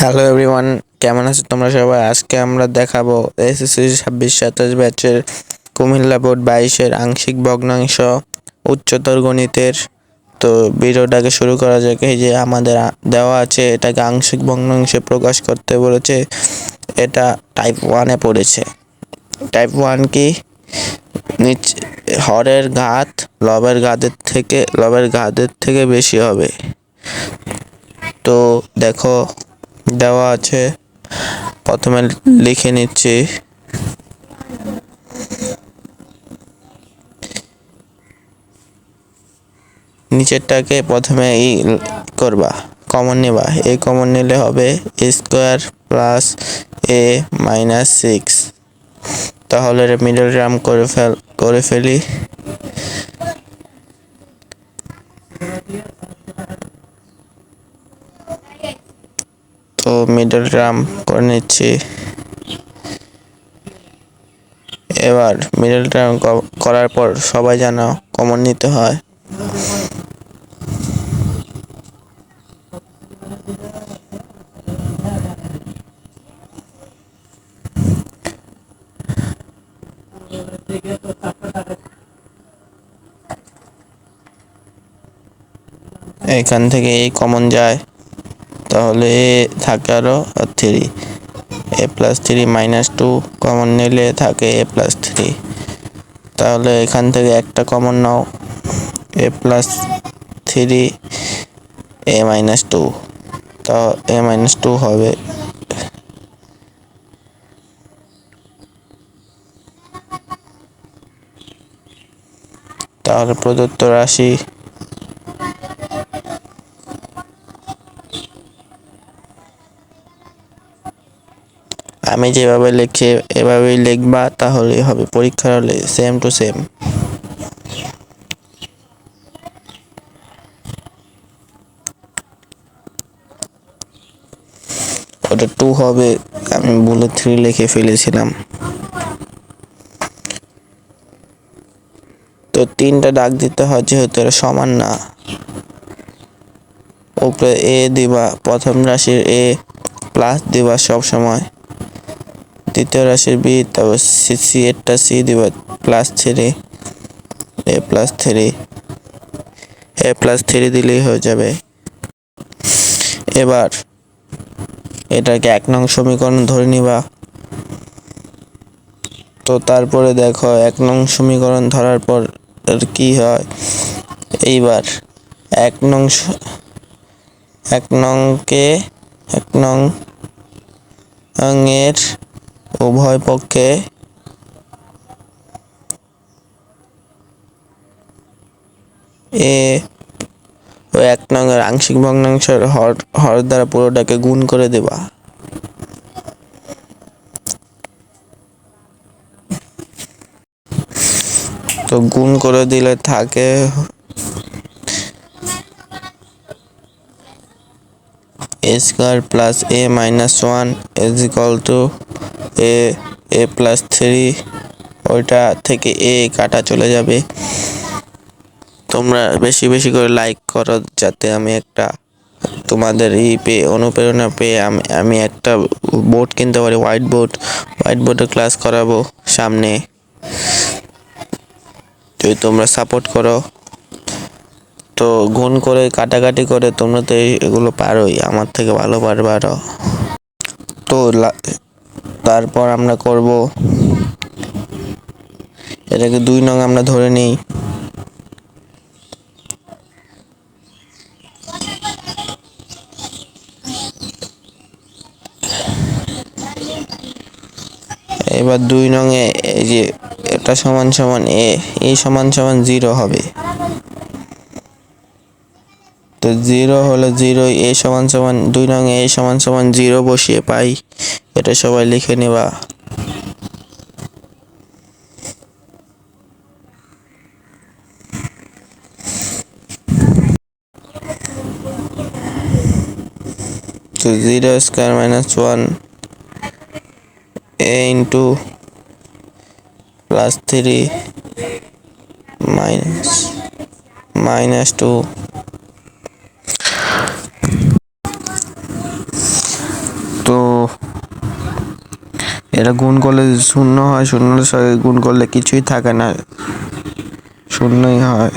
Hello everyone কেমন আছো তোমরা সবাই? আজকে আমরা দেখাবো এসএসসি ছাব্বিশ সাতাশ ব্যাচের কুমিল্লা বোর্ড বাইশের আংশিক ভগ্নাংশ উচ্চতর গণিতের। তো ভিডিওটাকে শুরু করা যাক। এই যে আমাদের দেওয়া আছে, এটাকে আংশিক ভগ্নাংশে প্রকাশ করতে বলেছে। এটা টাইপ ওয়ানে পড়েছে। টাইপ ওয়ান কি? নিচ, হরের ঘাত, লবের ঘাতের থেকে, লবের ঘাতের থেকে বেশি হবে। তো দেখো দেওয়া আছে। প্রথমে লিখে নিচ্ছি। নিচেরটাকে প্রথমে ই করবা কমন নেবা। এই কমন নিলে হবে square plus A minus six তাহলে মিডল টার্ম করে ফেল, করে ফেলি। তো মিডল টার্ম করে নিচ্ছি। এবার মিডল টার্ম করার পর সবাই জানো কমন নিতে হয়। এখান থেকে এই কমন যায়। তাহলে থাকে আরও three A plus three minus two common নিলে থাকে এ প্লাস থ্রি তাহলে এখান থেকে একটা common now A plus three A minus two তা এ মাইনাস টু হবে। তাহলে প্রদত্ত রাশি আমি যেভাবে লিখে এভাবেই লিখবা, তাহলেই হবে। পরীক্ষার হলে সেম টু সেম ওটা টু হবে, আমি বলে থ্রি লিখে ফেলেছিলাম। তো তিনটা ডাক দিতে হয়, যেহেতু এরা সমান না। উপরে এ দিবা, প্রথম রাশির এ প্লাস দিবা সব সময় দ্বিতীয় রাশির বি, তারপর সি সি, এরটা সি দিবা plus three A plus three A plus three দিলেই হয়ে যাবে। এবার এটাকে এক নং সমীকরণ ধরে নিবা। তো তারপরে দেখো, এক নং সমীকরণ ধরার পর কি হয়? এইবার এক নং এক নংকে এক নং এর উভয় পক্ষে এ ও এক নংয়ের আংশিক ভগ্নাংশের হর হর দ্বারা পুরোটাকে গুণ করে দেবা। তো গুণ করে দিলে থাকে A square plus A minus one is equal to A A plus three, ওইটা থেকে এ কাটা চলে যাবে। তোমরা বেশি বেশি করে লাইক করো যাতে আমি একটা তোমাদের ই পেয়ে অনুপ্রেরণা পেয়ে আমি আমি একটা বোর্ড কিনতে পারি হোয়াইট বোর্ড হোয়াইট বোর্ডে ক্লাস করাবো সামনে। যদি তোমরা সাপোর্ট করো তো গুণ করে, কাটাকাটি করে তোমরা তো এগুলো পারোই। আমার থেকে ভালো পারবে, আরও। তো তারপর আমরা করব। এটাকে দুই নং আমরা ধরে নিই। এবার দুই নং এ, এই যে এটা সমান সমান এ এই সমান সমান জিরো হবে। তো জিরো হলো জিরো, এ সমান সমান দুই নং, এ সমান সমান জিরো বসিয়ে পাই। এটা সবাই লিখে নেবা। তো zero square minus one, A into plus three minus minus two তো এটা গুণ করলে শূন্য হয়, শূন্যের সঙ্গে গুণ করলে কিছুই থাকে না। শূন্যই হয়।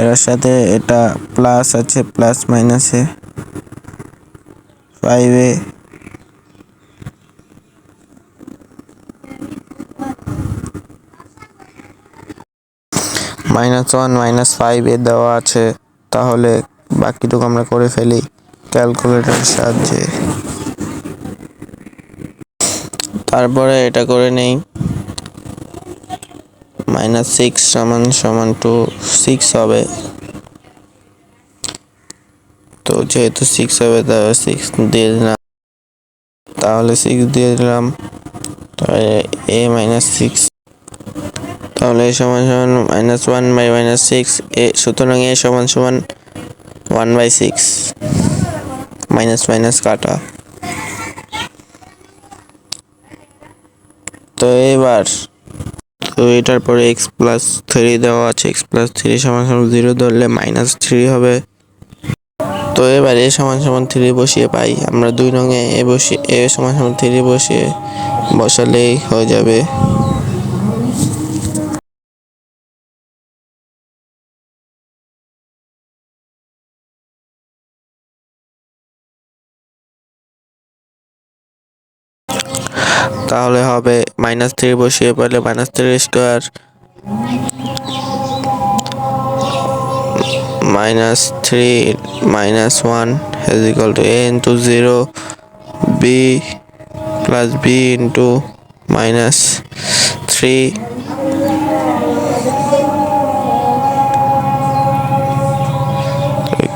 এর সাথে এটা প্লাস আছে প্লাস মাইনাসে ফাইভে মাইনাস ওয়ান মাইনাস ফাইভে দেওয়া আছে। তাহলে বাকিটুকু আমরা করে ফেলি। ক্যালকুলেটরের সাহায্যে। তারপরে এটা করে নেই। মাইনাস সিক্স সমান সমান টু সিক্স হবে। তো যেহেতু সিক্স হবে, তাহলে সিক্স দিয়ে দিলাম। তাহলে সিক্স দিয়ে দিলাম। তাহলে এ মাইনাস সিক্স তাহলে এ সমান সমান minus one by minus six a সুতরাং এ সমান সমান one by six minus minus কাটা। তো এবার, তো এটার পরে এক্স প্লাস থ্রি দেওয়া আছে এক্স প্লাস থ্রি সমান সমান জিরো ধরলে মাইনাস থ্রি হবে। তো এবার এ সমান সমান থ্রি বসিয়ে পাই। আমরা দুই রঙে এ বসিয়ে, এ সমান সমান থ্রি বসিয়ে বসালেই হয়ে যাবে। তাহলে হবে মাইনাস থ্রি বসিয়ে পেলে minus three square minus three minus one is equal to a into zero, b plus b into minus three.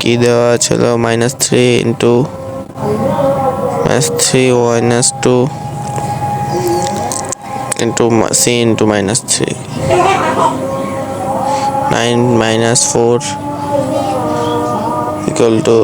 কি দেওয়া ছিল? Minus three into minus three minus two into mi- c into minus 3 9 minus 4 equal to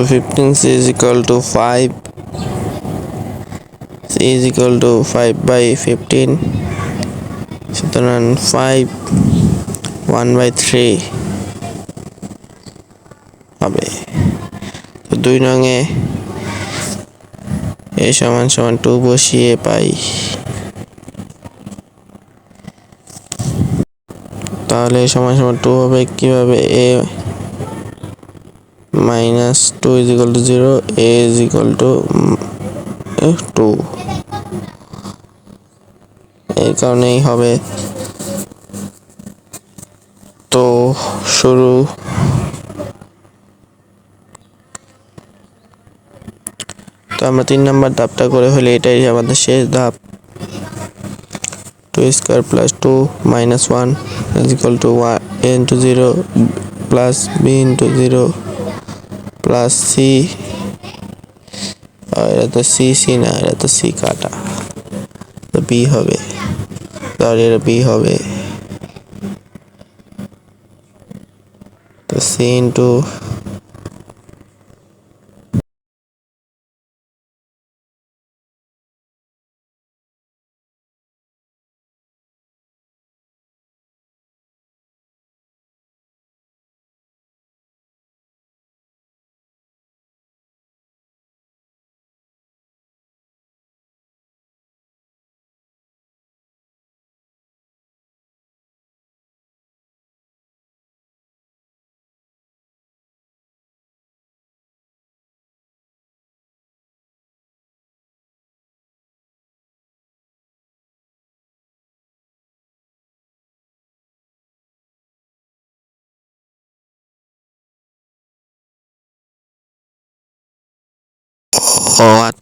So 15 c is equal to 5 c is equal to 5 by 15 সুতরাং 5 1 by 3 হবে। তো দুই রঙে এ সমান সমান টু বসিয়ে পাই। তাহলে সমান সমান টু হবে। কীভাবে? A minus two is equal to zero a is equal to two এই কারণেই হবে। তো শুরু। তো আমরা তিন নাম্বার ধাপটা করে হলে এটাই আমাদের শেষ ধাপ। Two square plus two minus one is two one a into zero plus b into zero plus c এটা তো সি সি না, এটা তো সি কাটা। তো বি হবে। তাহলে এটা বি হবে। তো সি ইন্টু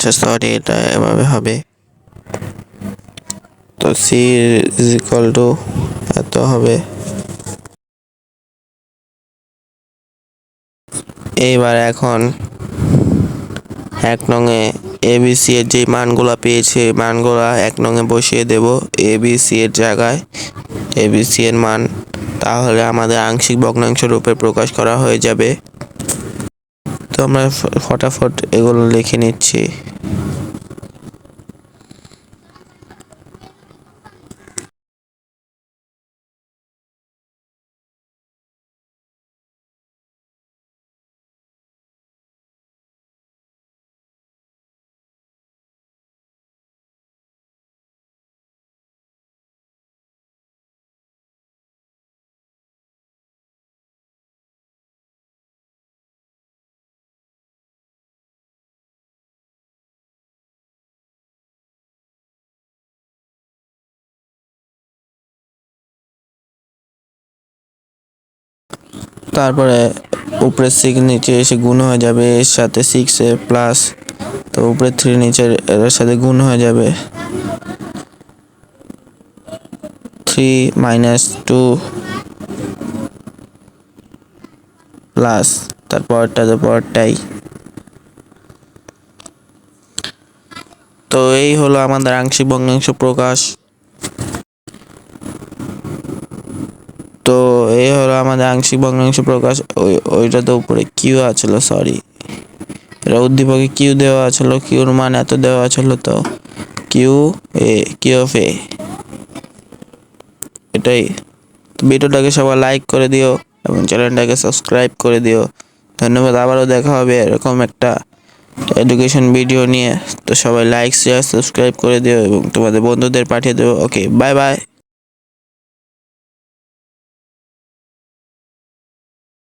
আচ্ছা সরি এটা এভাবে হবে। তো সি ইজ ইকুয়াল টু এত হবে। এইবার এখন এক নঙে এ বি সি এর যে মানগুলো পেয়েছে মানগুলো এক নঙে বসিয়ে দেব এ বি সি এর জায়গায়। এ বি সি এর মান, তাহলে আমাদের আংশিক ভগ্নাংশ রূপে প্রকাশ করা হয়ে যাবে। তো আমরা ফটাফট এগুলো লিখে নিচ্ছি। তারপরে উপরে সিক্স নিচে এসে গুণ হয়ে যাবে, এর সাথে সিক্স প্লাস তো উপরে থ্রি নিচে এর সাথে গুণ হয়ে যাবে। থ্রি মাইনাস টু প্লাস তারপরটা পরটাই তো এই হলো আমাদের আংশিক ভগ্নাংশ প্রকাশ। এই হলো আমাদের আংশিক ভগ্নাংশ প্রকাশ। ওই ওইটা তো উপরে কিউ আছিল সরি এটা উদ্দীপকে কিউ দেওয়া আছিল কিউর মান এত দেওয়া ছিল তো। Q a Q of a এটাই। ভিডিওটাকে সবাই লাইক করে দিও এবং চ্যানেলটাকে সাবস্ক্রাইব করে দিও। ধন্যবাদ, আবারও দেখা হবে এরকম একটা এডুকেশন ভিডিও নিয়ে। তো সবাই লাইক শেয়ার সাবস্ক্রাইব করে দিও এবং তোমাদের বন্ধুদের পাঠিয়ে দেবো ওকে বাই বাই